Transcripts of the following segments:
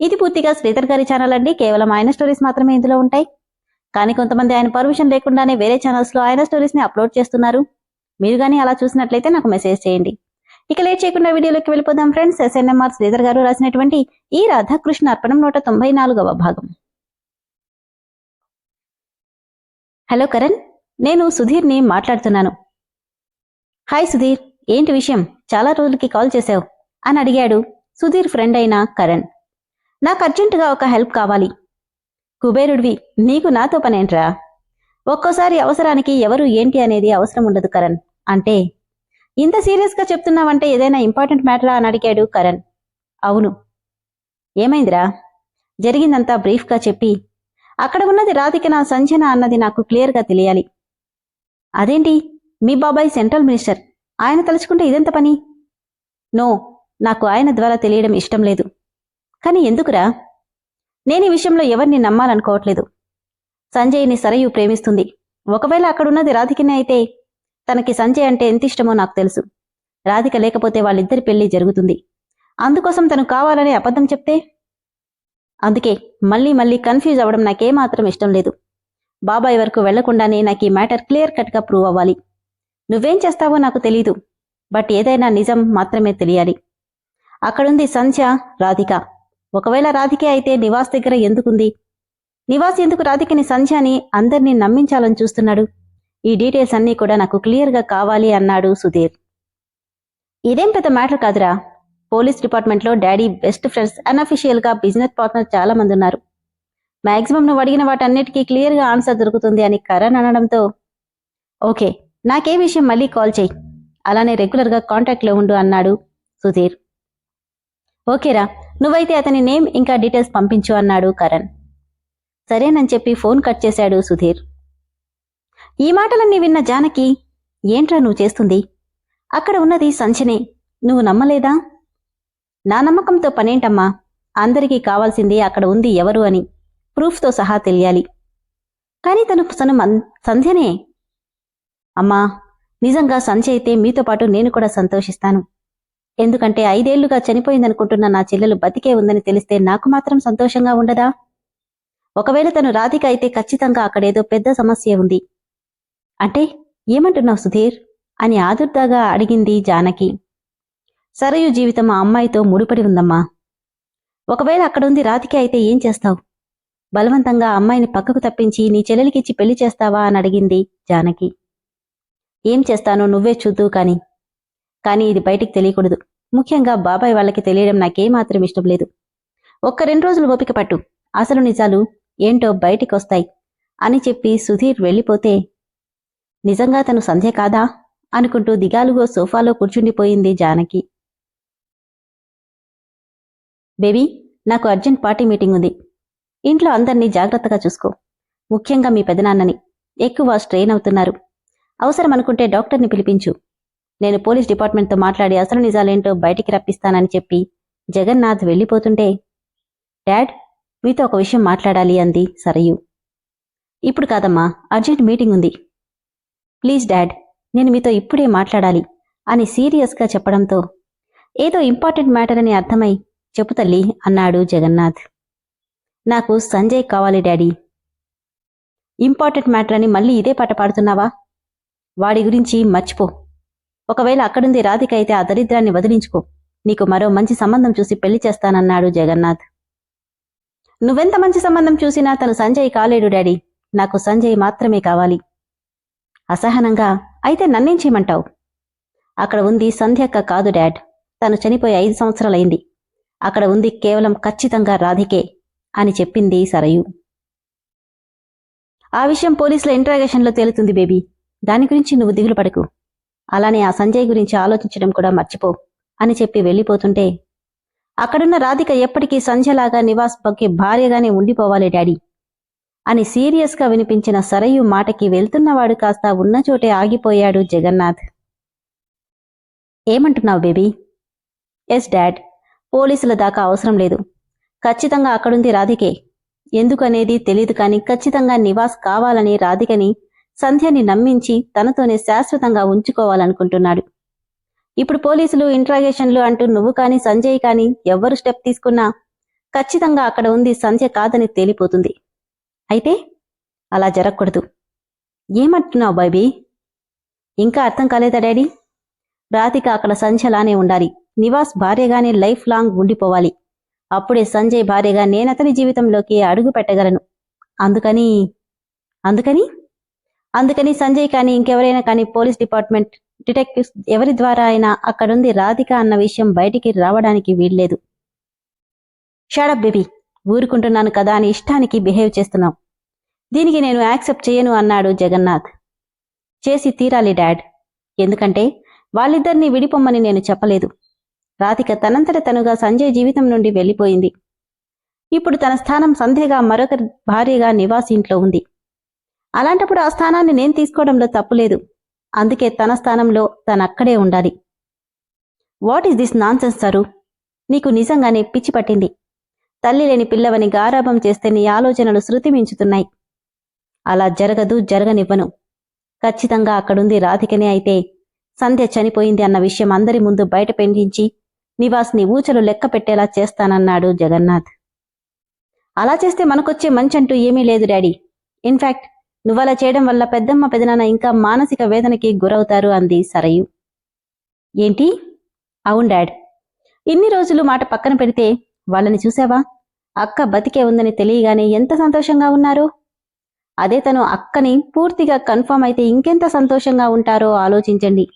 ఇది పూర్తిగా శ్రీధర్ గారి ఛానల్ అండి. కేవలం ఆయన స్టోరీస్ మాత్రమే ఇందులో ఉంటాయి. కానీ కొంతమంది ఆయన పర్మిషన్ లేకుండానే వేరే ఛానల్స్లో ఆయన స్టోరీస్ని అప్లోడ్ చేస్తున్నారు. మీరు కానీ అలా చూసినట్లయితే నాకు మెసేజ్ చేయండి. ఇక లేట్ చేయకుండా వీడియోలోకి వెళ్ళిపోదాం ఫ్రెండ్స్ ఎస్ఎన్ఎంఆర్ శ్రీధర్ గారు రాసినటువంటి ఈ రాధాకృష్ణ అర్పణం నూట తొంభై నాలుగవ భాగం. హలో కరణ్ నేను సుధీర్ని మాట్లాడుతున్నాను. హాయ్ సుధీర్ ఏంటి విషయం? చాలా రోజులకి కాల్ చేశావు. అని అడిగాడు సుధీర్ ఫ్రెండ్ అయిన కరణ్. నాకు అర్జెంటుగా ఒక హెల్ప్ కావాలి. కుబేరుడివి నీకు నాతో పనేంట్రా? ఒక్కోసారి అవసరానికి ఎవరు ఏంటి అనేది అవసరం ఉండదు కరణ్ అంటే. ఇంత సీరియస్గా చెప్తున్నావంటే ఏదైనా ఇంపార్టెంట్ మ్యాటరా అని అడిగాడు కరణ్. అవును. ఏమైందిరా? జరిగిందంతా బ్రీఫ్గా చెప్పి అక్కడ ఉన్నది రాధిక నా సంజన అన్నది నాకు క్లియర్గా తెలియాలి. అదేంటి? మీ బాబాయ్ సెంట్రల్ మినిస్టర్ ఆయన తలుచుకుంటే ఇదెంత పని? నో నాకు ఆయన ద్వారా తెలియడం ఇష్టం లేదు. కానీ ఎందుకురా? నేను ఈ విషయంలో ఎవరిని నమ్మాలనుకోవట్లేదు. సంజయ్ని సరయు ప్రేమిస్తుంది. ఒకవేళ అక్కడున్నది రాధికనే అయితే తనకి సంజయ్ అంటే ఎంత ఇష్టమో నాకు తెలుసు. రాధిక లేకపోతే వాళ్ళిద్దరి పెళ్ళి జరుగుతుంది. అందుకోసం తను కావాలని అబద్ధం చెప్తే? అందుకే మళ్ళీ మళ్ళీ కన్ఫ్యూజ్ అవ్వడం నాకేమాత్రం ఇష్టం లేదు. బాబాయ్ వరకు వెళ్ళకుండానే నాకు ఈ మ్యాటర్ క్లియర్ కట్గా ప్రూవ్ అవ్వాలి. నువ్వేం చేస్తావో నాకు తెలీదు. బట్ ఏదైనా నిజం మాత్రమే తెలియాలి. అక్కడుంది సంధ్య రాధిక. ఒకవేళ రాధికే అయితే నివాస్ దగ్గర ఎందుకుంది? నివాస్ ఎందుకు రాధికని సంధ్యాని అందరినీ నమ్మించాలని చూస్తున్నాడు? ఈ డీటెయిల్స్ అన్నీ కూడా నాకు క్లియర్గా కావాలి అన్నాడు సుధీర్. ఇదేం పెద్ద మ్యాటర్ కాదురా. పోలీస్ డిపార్ట్మెంట్లో డాడీ బెస్ట్ ఫ్రెండ్స్ అన్అఫిషియల్గా బిజినెస్ పార్ట్నర్ చాలా మంది ఉన్నారు మాక్సిమం నువ్వు అడిగిన వాటన్నిటికీ క్లియర్గా ఆన్సర్ దొరుకుతుంది అని కరణ్ అనడంతో ఓకే నాకే విషయం మళ్ళీ కాల్ చేయి. అలానే రెగ్యులర్గా కాంటాక్ట్లో ఉండు అన్నాడు సుధీర్. ఓకేరా. నువ్వైతే అతని నేమ్ ఇంకా డీటెయిల్స్ పంపించు అన్నాడు కరణ్. సరేనని చెప్పి ఫోన్ కట్ చేశాడు సుధీర్. ఈ మాటలన్నీ విన్న జానకి ఏంట్రా నువ్వు చేస్తుంది? అక్కడ ఉన్నది సంచనే. నువ్వు నమ్మలేదా? నా నమ్మకంతో పనేంటమ్మా? అందరికీ కావాల్సింది అక్కడ ఉంది ఎవరు అని ప్రూఫ్తో సహా తెలియాలి. కానీ తను తను సంధ్యనే. అమ్మా నిజంగా సంధ్య అయితే మీతో పాటు నేను కూడా సంతోషిస్తాను. ఎందుకంటే ఐదేళ్ళుగా చనిపోయిందనుకుంటున్న నా చెల్లెలు బతికే ఉందని తెలిస్తే నాకు మాత్రం సంతోషంగా ఉండదా? ఒకవేళ తను రాధిక అయితే ఖచ్చితంగా అక్కడేదో పెద్ద సమస్య ఉంది. అంటే ఏమంటున్నావు సుధీర్? అని ఆదుర్దాగా అడిగింది జానకి. సరయు జీవితం ఆ అమ్మాయితో ముడిపడి ఉందమ్మా. ఒకవేళ అక్కడుంది రాధిక అయితే ఏం చేస్తావు? బలవంతంగా అమ్మాయిని పక్కకు తప్పించి నీ చెల్లెలికిచ్చి పెళ్ళి చేస్తావా అని అడిగింది జానకి. ఏం చేస్తానో నువ్వే చూద్దూ కాని కానీ ఇది బయటికి తెలియకూడదు. ముఖ్యంగా బాబాయ్ వాళ్ళకి తెలియడం నాకేమాత్రం ఇష్టం లేదు. ఒక్క రెండు రోజులు ఓపిక పట్టు. అసలు నిజాలు ఏంటో బయటికి వస్తాయి అని చెప్పి సుధీర్ వెళ్ళిపోతే నిజంగా తను సంధ్య కాదా? అనుకుంటూ దిగాలుగో సోఫాలో కూర్చుండిపోయింది జానకి. బేబీ నాకు అర్జెంట్ పార్టీ మీటింగ్ ఉంది. ఇంట్లో అందరినీ జాగ్రత్తగా చూసుకో. ముఖ్యంగా మీ పెదనాన్నని. ఎక్కువ స్ట్రెయిన్ అవుతున్నారు. అవసరం అనుకుంటే డాక్టర్ని పిలిపించు. నేను పోలీస్ డిపార్ట్మెంట్తో మాట్లాడి అసలు నిజాలేంటో బయటికి రప్పిస్తానని చెప్పి జగన్నాథ్ వెళ్ళిపోతుంటే డాడ్ మీతో ఒక విషయం మాట్లాడాలి అంది సరయు. ఇప్పుడు కాదమ్మా అర్జెంట్ మీటింగ్ ఉంది. ప్లీజ్ డాడ్ నేను మీతో ఇప్పుడే మాట్లాడాలి అని సీరియస్గా చెప్పడంతో ఏదో ఇంపార్టెంట్ మ్యాటర్ అని అర్థమై చెప్పు తల్లి అన్నాడు జగన్నాథ్. నాకు సంజయ్ కావాలి డాడీ. ఇంపార్టెంట్ మ్యాటర్ అని మళ్ళీ ఇదే పాట పాడుతున్నావా? వాడి గురించి మర్చిపో. ఒకవేళ అక్కడుంది రాధిక అయితే ఆ దరిద్రాన్ని వదిలించుకో. నీకు మరో మంచి సంబంధం చూసి పెళ్ళి చేస్తానన్నాడు జగన్నాథ్. నువ్వెంత మంచి సంబంధం చూసినా తను సంజయ్ కాలేడు డాడీ. నాకు సంజయ్ మాత్రమే కావాలి. అసహనంగా అయితే నన్నేం చేయమంటావు? అక్కడ ఉంది సంధ్యక్క కాదు డాడ్. తను చనిపోయి ఐదు సంవత్సరాలైంది. అక్కడ ఉంది కేవలం ఖచ్చితంగా రాధికే అని చెప్పింది సరయు. ఆ విషయం పోలీసుల ఇంట్రాగేషన్లో తేలుతుంది బేబీ. దాని గురించి నువ్వు దిగులు పడకు అలానే ఆ సంజయ్ గురించి ఆలోచించడం కూడా మర్చిపో అని చెప్పి వెళ్ళిపోతుంటే అక్కడున్న రాధిక ఎప్పటికీ సంజయలాగా నివాస్ పక్కి భార్యగానే ఉండిపోవాలి డాడీ అని సీరియస్గా వినిపించిన సరయు మాటకి వెళ్తున్నవాడు కాస్త ఉన్న చోటే ఆగిపోయాడు జగన్నాథ్. ఏమంటున్నావు బేబీ? ఎస్ డాడ్ పోలీసుల దాకా అవసరం లేదు. ఖచ్చితంగా అక్కడుంది రాధికే. ఎందుకనేది తెలియదు కానీ ఖచ్చితంగా నివాస్ కావాలని రాధికని సంధ్యని నమ్మించి తనతోనే శాశ్వతంగా ఉంచుకోవాలనుకుంటున్నాడు. ఇప్పుడు పోలీసులు ఇంట్రాగేషన్లు అంటూ నువ్వు కానీ సంజయ్ కానీ ఎవ్వరు స్టెప్ తీసుకున్నా ఖచ్చితంగా అక్కడ ఉంది సంధ్య కాదని తేలిపోతుంది. అయితే అలా జరగకూడదు. ఏమంటున్నావు బైబీ? ఇంకా అర్థం కాలేదా డాడీ? రాధిక అక్కడ సంధ్యలానే ఉండాలి. నివాస్ భార్యగానే లైఫ్ లాంగ్ ఉండిపోవాలి. అప్పుడే సంజయ్ భార్యగా నేనతని జీవితంలోకి అడుగు పెట్టగలను. అందుకని అందుకని అందుకని సంజయ్ కానీ ఇంకెవరైనా కానీ పోలీస్ డిపార్ట్మెంట్ డిటెక్టివ్స్ ఎవరి ద్వారా అయినా అక్కడుంది రాధిక అన్న విషయం బయటికి రావడానికి వీల్లేదు. షాడప్ బేబీ ఊరుకుంటున్నాను కదా అని ఇష్టానికి బిహేవ్ చేస్తున్నాం దీనికి నేను యాక్సెప్ట్ చేయను అన్నాడు జగన్నాథ్. చేసి తీరాలి డాడ్. ఎందుకంటే వాళ్ళిద్దరినీ విడిపొమ్మని నేను చెప్పలేదు. రాధిక తనంతట తనుగా సంజయ్ జీవితం నుండి వెళ్ళిపోయింది. ఇప్పుడు తన స్థానం సంధ్యగా మరొక భార్యగా నివాస్ ఇంట్లో ఉంది. అలాంటప్పుడు ఆ స్థానాన్ని నేను తీసుకోవడంలో తప్పులేదు. అందుకే తన స్థానంలో తనక్కడే ఉండాలి. What is this nonsense sir నీకు నిజంగానే పిచ్చి పట్టింది. తల్లి లేని పిల్లవని గారాభం చేస్తే నీ ఆలోచనలు శృతి మించుతున్నాయి అలా జరగదు జరగనివ్వను. ఖచ్చితంగా అక్కడుంది రాధికనే అయితే సంధ్య చనిపోయింది అన్న విషయం అందరి ముందు బయట పెండించి నివాస్ని ఊచలు లెక్క పెట్టేలా చేస్తానన్నాడు జగన్నాథ్. అలా చేస్తే మనకొచ్చే మంచంటూ ఏమీ లేదు డాడీ. నువ్వు నువ్వలా చేయడం వల్ల పెద్దమ్మ పెదనాన్న ఇంకా మానసిక వేదనకి గురవుతారు అంది సరయు. ఏంటి? అవును డాడ్. ఇన్ని రోజులు మాట పక్కన పెడితే వాళ్ళని చూసావా? అక్క బతికే ఉందని తెలియగానే ఎంత సంతోషంగా ఉన్నారో? అదే తను అక్కని పూర్తిగా కన్ఫర్మ్ అయితే ఇంకెంత సంతోషంగా ఉంటారో ఆలోచించండి.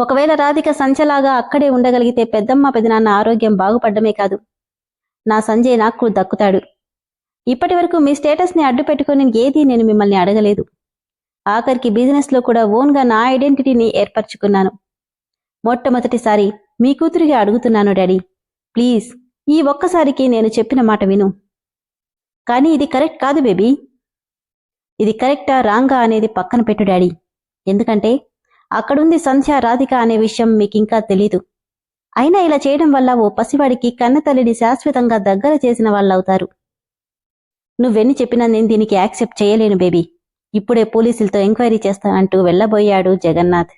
ఒకవేళ రాధిక సంచలాగా అక్కడే ఉండగలిగితే పెద్దమ్మ పెదనాన్న ఆరోగ్యం బాగుపడ్డమే కాదు. నా సంజయ్ నాకు దక్కుతాడు. ఇప్పటి వరకు మీ స్టేటస్ని అడ్డు పెట్టుకుని ఏదీ నేను మిమ్మల్ని అడగలేదు. ఆఖరికి బిజినెస్లో కూడా ఓన్గా నా ఐడెంటిటీని ఏర్పరచుకున్నాను. మొట్టమొదటిసారి మీ కూతురిగా అడుగుతున్నాను డాడీ. ప్లీజ్ ఈ ఒక్కసారికి నేను చెప్పిన మాట విను. కానీ ఇది కరెక్ట్ కాదు బేబీ. ఇది కరెక్టా రాంగా అనేది పక్కన పెట్టు డాడీ. ఎందుకంటే అక్కడుంది సంధ్య రాధిక అనే విషయం మీకింకా తెలీదు. అయినా ఇలా చేయడం వల్ల ఓ పసివాడికి కన్నతల్లిని శాశ్వతంగా దగ్గర చేసిన వాళ్ళవుతారు. నువ్వెన్ని చెప్పినా నేను దీనికి యాక్సెప్ట్ చేయలేను బేబీ. ఇప్పుడే పోలీసులతో ఎంక్వైరీ చేస్తానంటూ వెళ్ళబోయాడు జగన్నాథ్.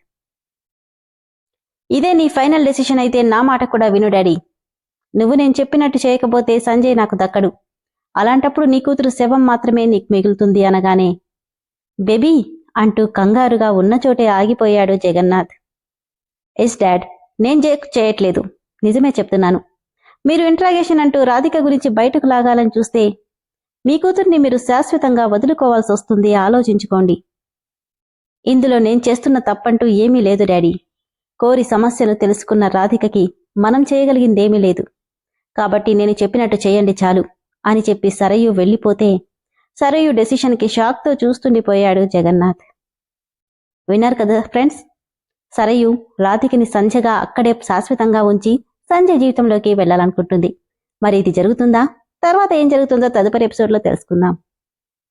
ఇదే నీ ఫైనల్ డెసిషన్ అయితే నా మాట కూడా విను డాడీ. నువ్వు నేను చెప్పినట్టు చేయకపోతే సంజయ్ నాకు దక్కడు. అలాంటప్పుడు నీ కూతురు శవం మాత్రమే నీకు మిగులుతుంది అనగానే బేబీ అంటూ కంగారుగా ఉన్న చోటే ఆగిపోయాడు జగన్నాథ్. Yes dad. నేను చే- చేయట్లేదు. నిజమే చెప్తున్నాను. మీరు ఇంట్రాగేషన్ అంటూ రాధిక గురించి బయటకు లాగాలని చూస్తే మీ కూతుర్ని మీరు శాశ్వతంగా వదులుకోవాల్సి వస్తుంది ఆలోచించుకోండి. ఇందులో నేను చేస్తున్న తప్పంటూ ఏమీ లేదు డాడీ. కోరి సమస్యను తెలుసుకున్న రాధికకి మనం చేయగలిగిందేమీ లేదు. కాబట్టి నేను చెప్పినట్టు చేయండి చాలు అని చెప్పి సరయు వెళ్ళిపోతే సరయు డెసిషన్కి షాక్తో చూస్తుండిపోయాడు జగన్నాథ్. విన్నారు కదా ఫ్రెండ్స్? సరయు రాధికని సంధ్యగా అక్కడే శాశ్వతంగా ఉంచి సంజయ్ జీవితంలోకి వెళ్ళాలనుకుంటుంది. మరి ఇది జరుగుతుందా? తర్వాత ఏం జరుగుతుందో తదుపరి ఎపిసోడ్లో తెలుసుకుందాం.